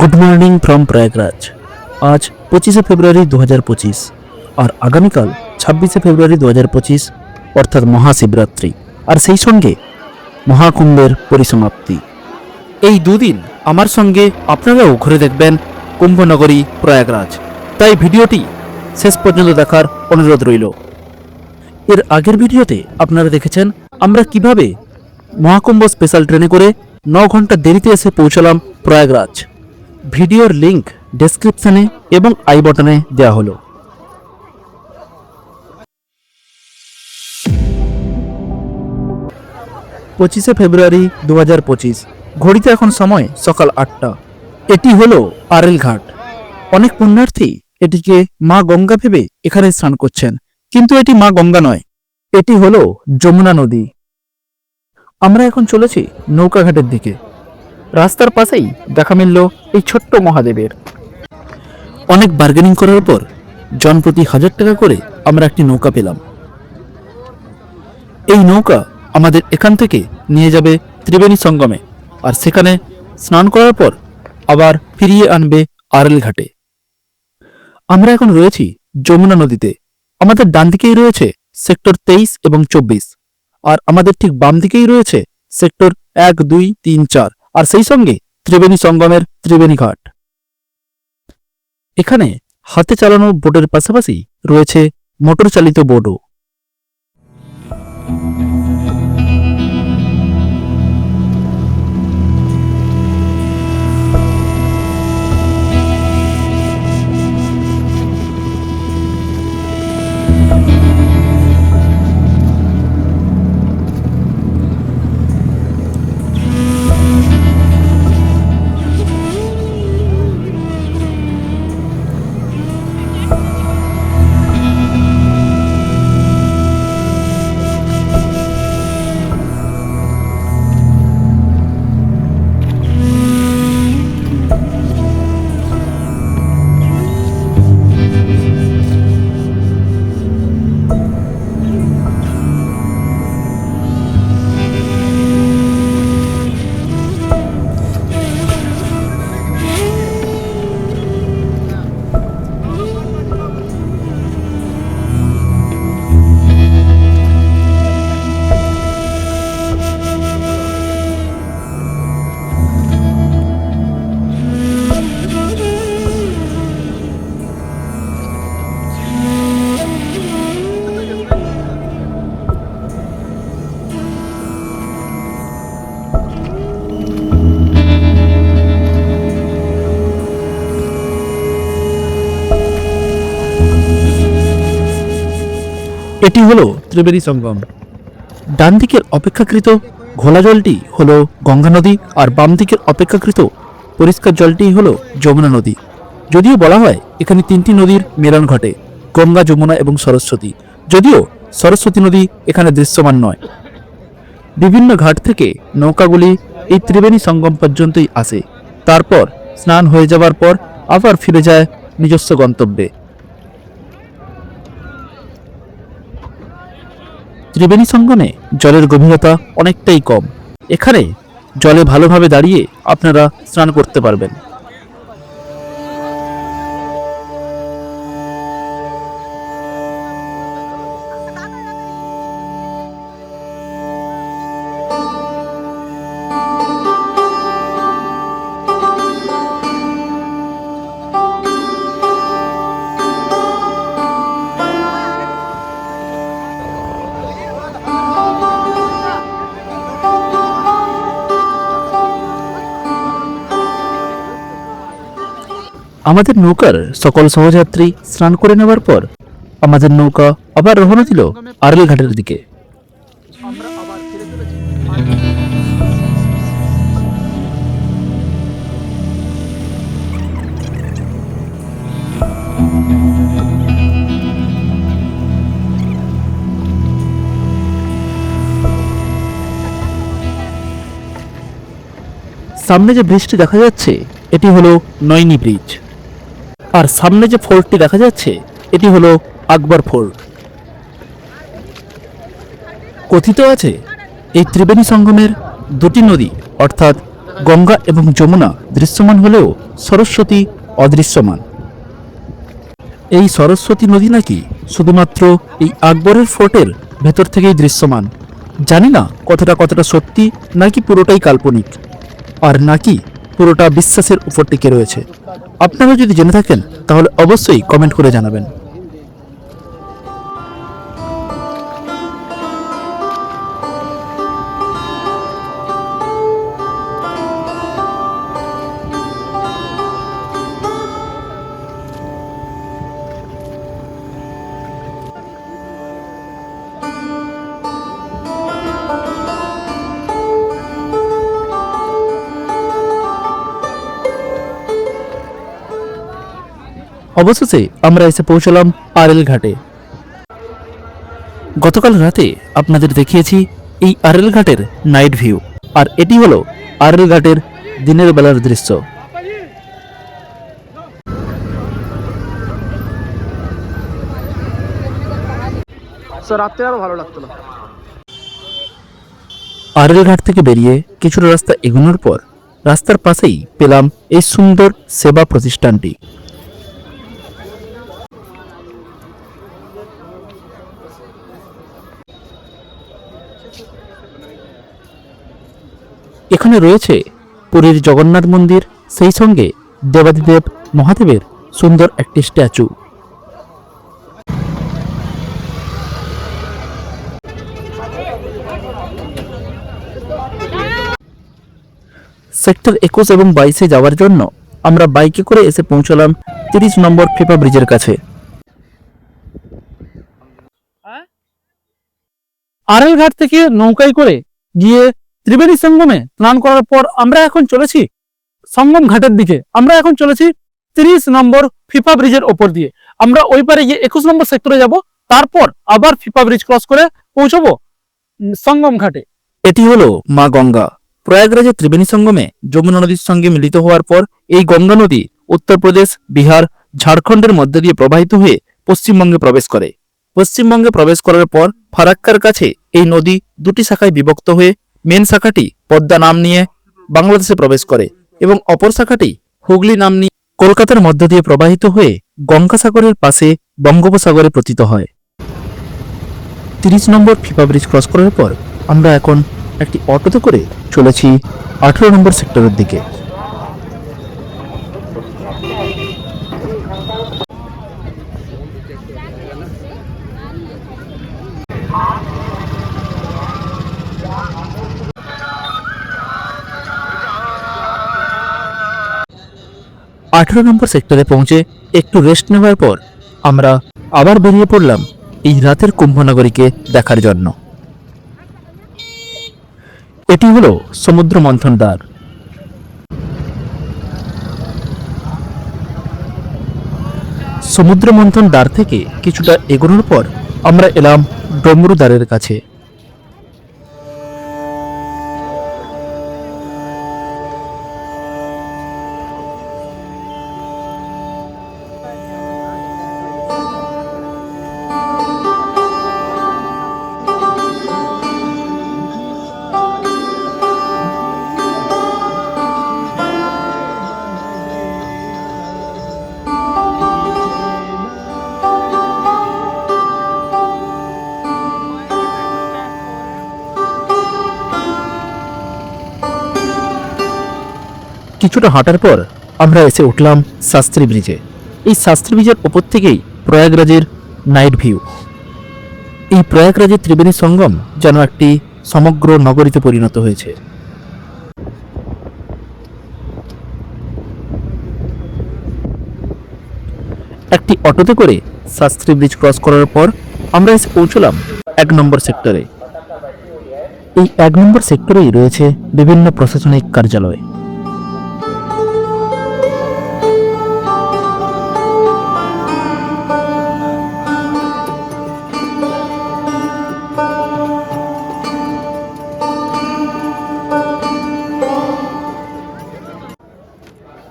Good morning from Prayagraj আজ পঁচিশে ফেব্রুয়ারি দু হাজার পঁচিশ আর আগামীকাল ছাব্বিশে ফেব্রুয়ারি দু হাজার পঁচিশ, অর্থাৎ মহাশিবরাত্রি। আর সেই সঙ্গে মহাকুম্ভের পরিসমাপ্তি। এই দুদিন আমার সঙ্গে আপনারাও ঘুরে দেখবেন কুম্ভনগরী, প্রয়াগরাজ। তাই ভিডিওটি শেষ পর্যন্ত দেখার অনুরোধ রইল। এর আগের ভিডিওতে আপনারা দেখেছেন আমরা কীভাবে মহাকুম্ভ স্পেশাল ট্রেনে করে ন ঘণ্টা দেরিতে এসে পৌঁছালাম প্রয়াগরাজ। ভিডিওর লিঙ্ক ডেসক্রিপশনে এবং আই বটনে দেওয়া হলো। পঁচিশে ফেব্রুয়ারি দু হাজার পঁচিশ, ঘড়িতে এখন সময় সকাল আটটা। এটি হলো আরেল ঘাট। অনেক পুণ্যার্থী এটিকে মা গঙ্গা ভেবে এখানে স্নান করছেন। কিন্তু এটি মা গঙ্গা নয়, এটি হলো যমুনা নদী। আমরা এখন চলেছি নৌকাঘাটের দিকে। রাস্তার পাশেই দেখা মিলল এই ছোট্ট মহাদেবের। অনেক বার্গেনিং করার পর জন প্রতি হাজার টাকা করে আমরা একটি নৌকা পেলাম। এই নৌকা আমাদের এখান থেকে নিয়ে যাবে ত্রিবেণী সঙ্গমে আর সেখানে স্নান করার পর আবার ফিরিয়ে আনবে আরেল ঘাটে। আমরা এখন রয়েছি যমুনা নদীতে। আমাদের ডান দিকেই রয়েছে সেক্টর তেইশ এবং চব্বিশ। আর আমাদের ঠিক বাম দিকেই রয়েছে সেক্টর এক, দুই, তিন, চার, আর সেই সঙ্গে ত্রিবেণী সঙ্গমের ত্রিবেণী ঘাট। এখানে হাতে চালানো বোটের পাশাপাশি রয়েছে মোটর চালিত বোটও। এটি হলো ত্রিবেণী সঙ্গম। ডান দিকের অপেক্ষাকৃত ঘোলা জলটি হলো গঙ্গা নদী আর বাম দিকের অপেক্ষাকৃত পরিষ্কার জলটি হলো যমুনা নদী। যদিও বলা হয় এখানে তিনটি নদীর মেলন ঘটে, গঙ্গা, যমুনা এবং সরস্বতী। যদিও সরস্বতী নদী এখানে দৃশ্যমান নয়। বিভিন্ন ঘাট থেকে নৌকাগুলি এই ত্রিবেণী সঙ্গম পর্যন্তই আসে। তারপর স্নান হয়ে যাওয়ার পর আবার ফিরে যায় নিজস্ব গন্তব্যে। ত্রিবেণী সঙ্গমে জলের গভীরতা অনেকটাই কম। এখানে জলে ভালোভাবে দাঁড়িয়ে আপনারা স্নান করতে পারবেন। আমাদের নৌকার সকল সহযাত্রী স্নান করে নেওয়ার পর আমাদের নৌকা আবার রওনা দিল আরেল ঘাটের দিকে। সামনে যে ব্রিজটি দেখা যাচ্ছে, এটি হলো নয়নি ব্রিজ আর সামনে যে ফোর্টটি দেখা যাচ্ছে, এটি হলো আকবর ফোর্ট। কথিত আছে, এই ত্রিবেণী সঙ্গমের দুটি নদী, অর্থাৎ গঙ্গা এবং যমুনা, দৃশ্যমান হলেও সরস্বতী অদৃশ্যমান। এই সরস্বতী নদী নাকি শুধুমাত্র এই আকবরের ফোর্টের ভেতর থেকেই দৃশ্যমান? জানি না কতটা কতটা সত্যি, নাকি পুরোটাই কাল্পনিক। আর নাকি পুরোটা বিশ্বাসের উপর টিকে রয়েছে। আপনারা যদি জেনে থাকেন তাহলে অবশ্যই কমেন্ট করে জানাবেন। অবশেষে আমরা এসে পৌঁছলাম আরএল ঘাটে গতকাল রাতে আপনাদের দেখিয়েছি এই আরএল ঘাটের নাইট ভিউ। আর এটি হলো আরএল ঘাটের দিনের বেলার দৃশ্য। স্যার রাত্রে আরও ভালো লাগতো না। আরএল ঘাট থেকে বেরিয়ে কিছুটা রাস্তা এগোনোর পর রাস্তার পাশেই পেলাম এই সুন্দর সেবা প্রতিষ্ঠানটি। এখানে রয়েছে পুরীর জগন্নাথ মন্দির, সেই সঙ্গে দেবাদিদেব মহাদেবের সুন্দর একটি স্ট্যাচু। সেক্টর একুশ এবং বাইশে যাওয়ার জন্য আমরা বাইকে করে এসে পৌঁছলাম তিরিশ নম্বর ফেপা ব্রিজের কাছে। আড়াল ঘাট থেকে নৌকায় করে গিয়ে ত্রিবেণী সঙ্গমে স্নান করার পর আমরা এখন চলেছি সঙ্গম ঘাটের দিকে। আমরা এখন চলেছি তিরিশ নম্বর ফিফা ব্রিজের ওপর দিয়ে। আমরা ওই পারে গিয়ে একুশ নম্বর সেক্টরে যাব, তারপর আবার ফিফা ব্রিজ ক্রস করে পৌঁছবো সঙ্গম ঘাটে। এটি হলো মা গঙ্গা। প্রয়াগরাজের ত্রিবেণী সঙ্গমে যমুনা নদীর সঙ্গে মিলিত হওয়ার পর এই গঙ্গা নদী উত্তরপ্রদেশ বিহার, ঝাড়খণ্ডের মধ্যে দিয়ে প্রবাহিত হয়ে পশ্চিমবঙ্গে প্রবেশ করে। পশ্চিমবঙ্গে প্রবেশ করার পর ফারাক্কার কাছে এই নদী দুটি শাখায় বিভক্ত হয়ে মেন শাখাটি পদ্মা নাম নিয়ে বাংলাদেশে প্রবেশ করে এবং অপর শাখাটি হুগলি নাম নিয়ে কলকাতার মধ্য দিয়ে প্রবাহিত হয়ে গঙ্গাসাগরের পাশে বঙ্গোপসাগরে পতিত হয়। তিরিশ নম্বর ফিফা ব্রিজ ক্রস করার পর আমরা এখন একটি অটোতে করে চলেছি আঠেরো নম্বর সেক্টরের দিকে। আঠেরো নম্বর সেক্টরে পৌঁছে একটু রেস্ট নেওয়ার পর আমরা আবার বেরিয়ে পড়লাম এই রাতের কুম্ভনগরীকে দেখার জন্য। এটি হলো সমুদ্র মন্থন দ্বার। সমুদ্র মন্থন দ্বার থেকে কিছুটা এগোনোর পর আমরা এলাম ডমরু দ্বারের কাছে। কিছুটা হাঁটার পর আমরা এসে উঠলাম শাস্ত্রী ব্রিজে। এই শাস্ত্রী ব্রিজের ওপর থেকেই প্রয়াগরাজের নাইট ভিউ। এই প্রয়াগরাজের ত্রিবেণী সঙ্গম যেন একটি সমগ্র নগরীতে পরিণত হয়েছে। একটি অটোতে করে শাস্ত্রী ব্রিজ ক্রস করার পর আমরা এসে পৌঁছলাম এক নম্বর সেক্টরে। এই এক নম্বর সেক্টরেই রয়েছে বিভিন্ন প্রশাসনিক কার্যালয়।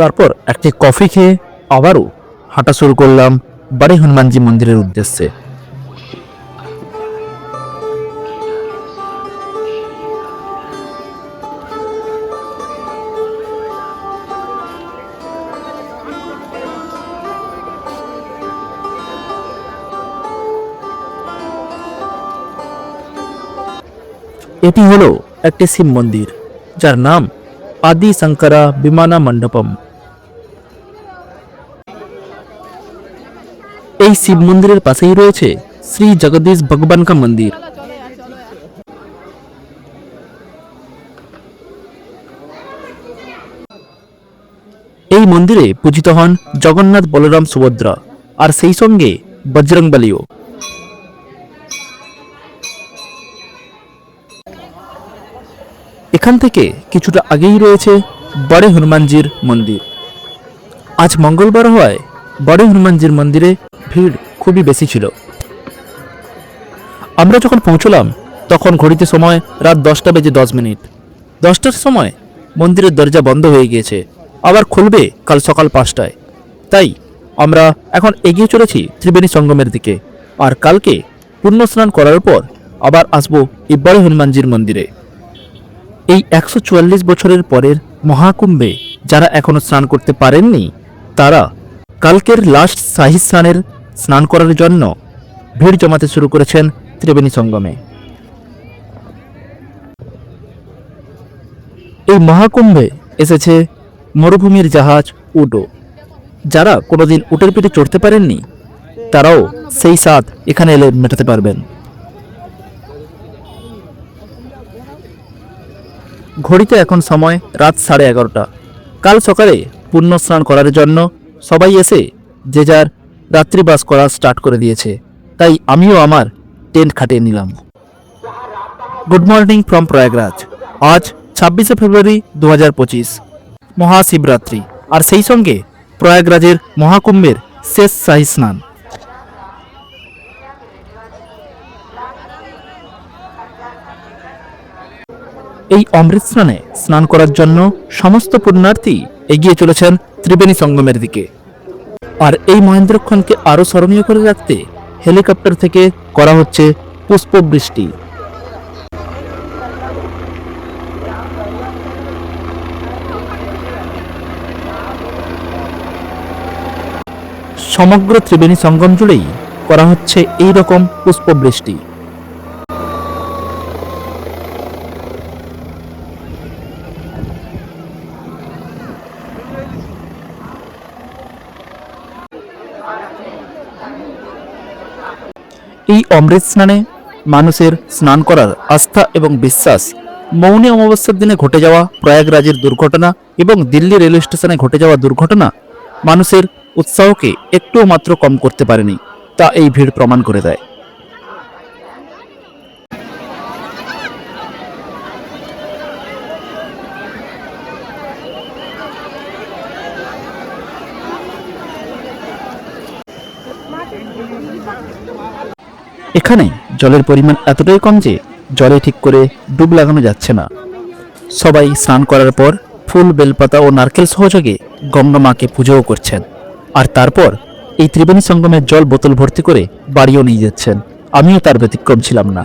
তারপর একটি কফি খেয়ে আবারও হাঁটা শুরু করলাম বাড়ি হনুমানজি মন্দিরের উদ্দেশ্যে। এটি হলো একটি শিব মন্দির, যার নাম আদি শঙ্করা বিমানা মণ্ডপম। এই শিব মন্দিরের পাশেই রয়েছে শ্রী জগদীশ ভগবান কা মন্দির। এই মন্দিরে পূজিত হন জগন্নাথ বলরাম সুভদ্রা আর সেই সঙ্গে বজরংবলীও এখান থেকে কিছুটা আগেই রয়েছে বড়ে হনুমানজির মন্দির। আজ মঙ্গলবার হওয়ায় বড়ে হনুমানজির মন্দিরে ভিড় খুবই বেশি ছিল। আমরা যখন পৌঁছলাম, তখন ঘড়িতে সময় রাত দশটা বেজে দশ মিনিট। দশটার সময় মন্দিরের দরজা বন্ধ হয়ে গিয়েছে, আবার খুলবে কাল সকাল পাঁচটায়। তাই আমরা এখন এগিয়ে চলেছি ত্রিবেণী সঙ্গমের দিকে, আর কালকে পূর্ণ স্নান করার পর আবার আসব ইব্বারে হনুমানজির মন্দিরে। এই একশো চুয়াল্লিশ বছরের পরের মহাকুম্ভে যারা এখনও স্নান করতে পারেননি, তারা কালকের লাস্ট শাহী স্নানের স্নান করার জন্য ভিড় জমাতে শুরু করেছেন ত্রিবেণী সঙ্গমে। এই মহাকুম্ভে এসেছে মরুভূমির জাহাজ উডো। যারা কোনোদিন উটের পিঠে চড়তে পারেননি, তারাও সেই স্বাদ এখানে এলে মেটাতে পারবেন। ঘড়িতে এখন সময় রাত সাড়ে এগারোটা। কাল সকালে পুণ্য স্নান করার জন্য সবাই এসে যে যার রাত্রিবাস করা স্টার্ট করে দিয়েছে। তাই আমিও আমার টেন্ট খাটিয়ে নিলাম। গুড মর্নিং ফ্রম প্রয়াগরাজ আজ ছাব্বিশে ফেব্রুয়ারি দু হাজার পঁচিশ। মহাশিবরাত্রি। আর সেই সঙ্গে প্রয়াগরাজের মহাকুম্ভের শেষ শাহী স্নান। এই অমৃত স্নানে স্নান করার জন্য সমস্ত পুণ্যার্থী এগিয়ে চলেছেন ত্রিবেণী সঙ্গমের দিকে। আর এই মহেন্দ্রক্ষণকে আরও স্মরণীয় করে রাখতে হেলিকপ্টার থেকে করা হচ্ছে পুষ্পবৃষ্টি। সমগ্র ত্রিবেণী সঙ্গম জুড়েই করা হচ্ছে এই রকম পুষ্পবৃষ্টি। এই অমৃত স্নানে মানুষের স্নান করার আস্থা এবং বিশ্বাস, মৌনী অমাবস্যার দিনে ঘটে যাওয়া প্রয়াগরাজের দুর্ঘটনা এবং দিল্লি রেলওয়ে স্টেশনে ঘটে যাওয়া দুর্ঘটনা মানুষের উৎসাহকে একটুও মাত্র কম করতে পারেনি, তা এই ভিড় প্রমাণ করে দেয়। এখানে জলের পরিমাণ এতটাই কম যে জলে ঠিক করে ডুব লাগানো যাচ্ছে না। সবাই স্নান করার পর ফুল, বেলপাতা ও নারকেল সহযোগে গঙ্গা মাকে পুজোও করছেন। আর তারপর এই ত্রিবেণী সঙ্গমের জল বোতল ভর্তি করে বাড়িও নিয়ে যাচ্ছেন। আমিও তার ব্যতিক্রম ছিলাম না।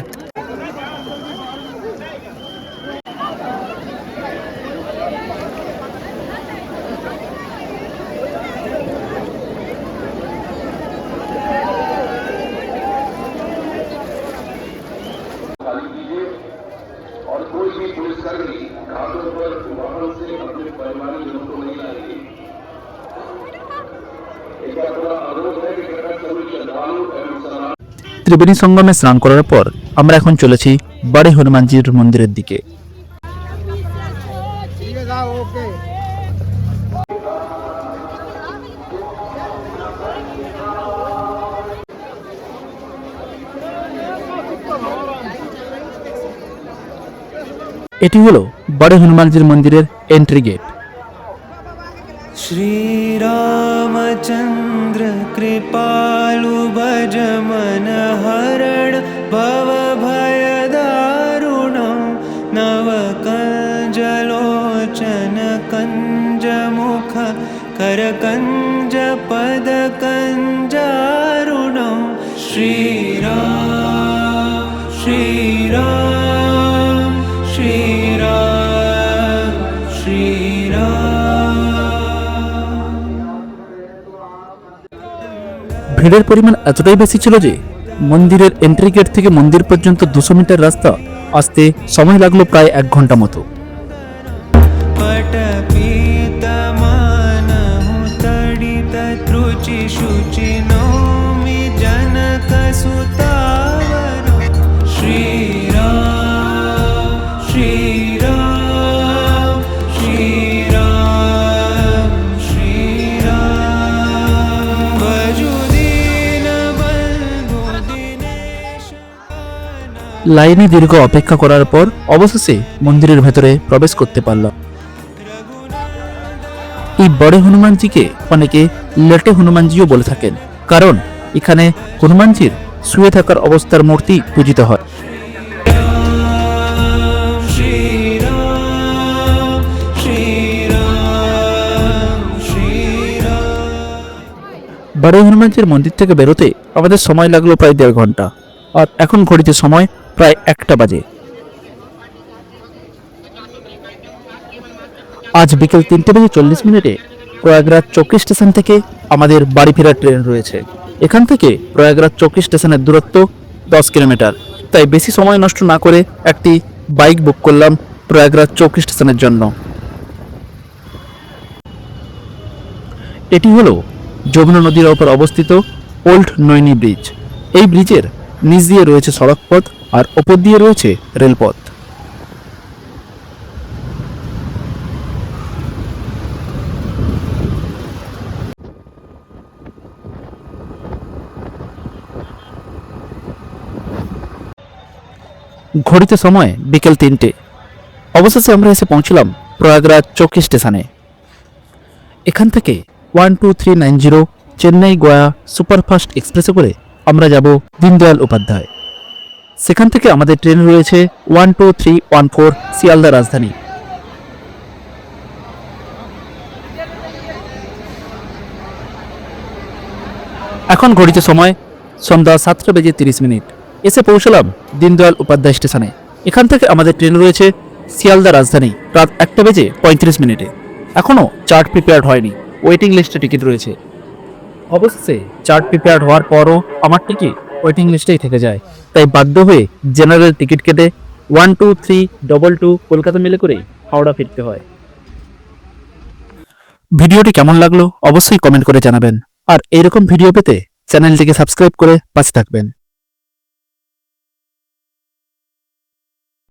ত্রিবেণী সঙ্গমে স্নান করার পর আমরা এখন চলেছি বাড়ি হনুমানজির মন্দিরের দিকে। এটি হলো বড় হনুমানজির মন্দিরের এন্ট্রি গেট श्रीरामचन्द्र कृपालु भज मन हरण भव ভিড়ের পরিমাণ এতটাই বেশি ছিল যে মন্দিরের এন্ট্রি গেট থেকে মন্দির পর্যন্ত দুশো মিটার রাস্তা আসতে সময় লাগল প্রায় এক ঘণ্টা মতো। লাইনে দীর্ঘ অপেক্ষা করার পর অবশেষে মন্দিরের ভেতরে প্রবেশ করতে পারল। এই বড় হনুমানজিকে অনেকে লেটে হনুমানজিও বলে থাকেন, কারণ এখানে হনুমানজির শুয়ে থাকার অবস্থার মূর্তি পূজিত হয়। বারো হনুমানজির মন্দির থেকে বেরোতে আমাদের সময় লাগল প্রায় দেড় ঘণ্টা, আর এখন ঘড়িতে সময় প্রায় একটা বাজে। আজ বিকেল তিনটে বেজে চল্লিশ মিনিটে প্রয়াগরাজ চৌকি স্টেশন থেকে আমাদের বাড়ি ফেরার ট্রেন রয়েছে। এখান থেকে প্রয়াগরাজ চৌকি স্টেশনের দূরত্ব দশ কিলোমিটার। তাই বেশি সময় নষ্ট না করে একটি বাইক বুক করলাম প্রয়াগরাজ চৌকি স্টেশনের জন্য। এটি হলো যমুনা নদীর ওপর অবস্থিত ওল্ড নৈনি ব্রিজ। এই ব্রিজের নিচ দিয়ে রয়েছে সড়কপথ আর ওপর দিয়ে রয়েছে রেলপথ। ঘড়িতে সময় বিকেল তিনটে। অবশেষে আমরা এসে পৌঁছলাম প্রয়াগরাজ চৌকি স্টেশনে। এখান থেকে one two three nine zero Chennai Goa superfast এক্সপ্রেসে করে আমরা যাব দীনদয়াল উপাধ্যায়। সেখান থেকে আমাদের ট্রেন রয়েছে one two three one four Sealdah Rajdhani. এখন ঘড়িতে সময় সন্ধ্যা সাতটা বেজে তিরিশ মিনিট। এসে পৌঁছলাম দীনদয়াল উপাধ্যায় স্টেশনে। এখান থেকে আমাদের ট্রেন রয়েছে শিয়ালদা রাজধানী, রাত একটা বেজে পঁয়ত্রিশ মিনিটে। এখনও চার্ট প্রিপেয়ার্ড হয়নি। ওয়েটিং লিস্টে টিকিট রয়েছে। অবশেষে চার্ট প্রিপেয়ার হওয়ার পরও আমার টিকিট ওয়েটিং লিস্টেই থেকে যায়। তাই বাধ্য হয়ে জেনারেল টিকিট কেটে one, two, three, double, two Kolkata মিলে করেই হাওড়া ফিরতে হয়। ভিডিওটি কেমন লাগল অবশ্যই কমেন্ট করে জানাবেন। আর এরকম ভিডিও পেতে চ্যানেলটিকে সাবস্ক্রাইব করে পাশে থাকবেন।